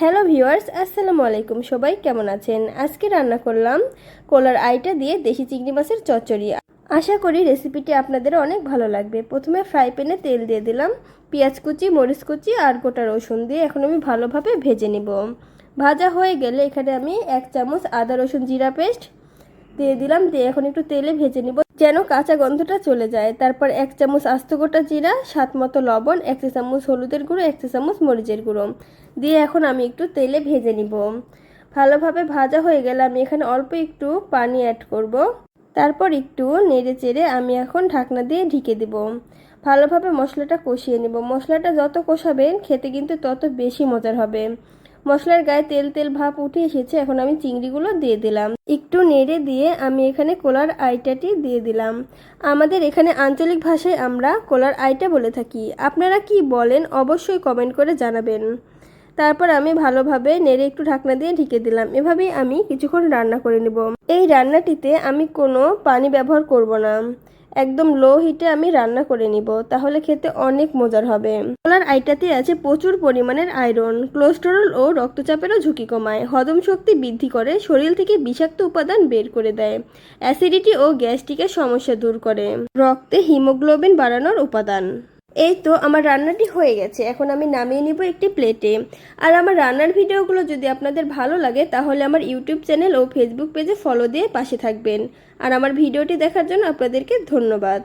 Hello viewers, আসসালামু আলাইকুম। সবাই কেমন আছেন? আজকে রান্না করলাম কলার আইটা দিয়ে দেশি চিংড়ি মাছের চচ্চড়ি। আশা করি রেসিপিটি আপনাদের অনেক ভালো লাগবে। প্রথমে ফ্রাই প্যানে তেল দিয়ে দিলাম। পেঁয়াজ কুচি, মরিচ কুচি আর গোটা রসুন দিয়ে এখন আমি ভালোভাবে ভেজে নিব। ভাজা হয়ে গেলে এখানে আমি এক চামচ আদা রসুন জিরা পেস্ট দিয়ে দিলাম, দিয়ে এখন একটু তেলে ভেজে নিব। যেন কাঁচা গন্ধটা চলে যায়। তারপর এক চামচ আস্ত গোটা জিরা সাত মতো লবণ, এক চা চামচ হলুদের গুঁড়ো, এক চা চামচ মরিচের গুঁড়ো। দিয়ে এখন আমি একটু তেলে ভেজে নিব। ভালোভাবে ভাজা হয়ে গেলে আমি এখানে অল্প একটু পানি অ্যাড করব। তারপর একটু নেড়ে চেড়ে আমি এখন ঢাকনা দিয়ে ঢেকে দেব। ভালোভাবে মশলাটা কষিয়ে নেব। মশলাটা যত কষাবেন, খেতে কিন্তু তত বেশি মজার হবে। মশলার গায়ে তেল তেল ভাব উঠে এসেছে, এখন আমি চিংড়িগুলো দিয়ে দিলাম। একটু নেড়ে দিয়ে আমি এখানে কোলার আইটাটি দিয়ে দিলাম। আমাদের এখানে আঞ্চলিক ভাষায় আমরা কোলার আইটা বলে থাকি। আপনারা কি বলেন অবশ্যই কমেন্ট করে জানাবেন। তারপর আমি ভালোভাবে নেড়ে একটু ঢাকনা দিয়ে ঢেকে দিলাম। এভাবেই আমি কিছুক্ষণ রান্না করে নেব। এই রান্নাটিতে আমি কোনো পানি ব্যবহার করব না। একদম লো হিটে আমি রান্না করে নিব, তাহলে খেতে অনেক মজার হবে। কলার আইটাতে আছে প্রচুর পরিমাণের আয়রন কোলেস্টেরল ও রক্তচাপেরও ঝুঁকি কমায়। হজম শক্তি বৃদ্ধি করে, শরীর থেকে বিষাক্ত উপাদান বের করে দেয়। অ্যাসিডিটি ও গ্যাস্ট্রিকের সমস্যা দূর করে। রক্তে হিমোগ্লোবিন বাড়ানোর উপাদান। এই তো আমার রান্নাটি হয়ে গেছে। এখন আমি নামিয়ে নিব একটি প্লেটে আর আমার রান্নার ভিডিওগুলো যদি আপনাদের ভালো লাগে, তাহলে আমার ইউটিউব চ্যানেল ও ফেসবুক পেজে ফলো দিয়ে পাশে থাকবেন। আর আমার ভিডিওটি দেখার জন্য আপনাদেরকে ধন্যবাদ।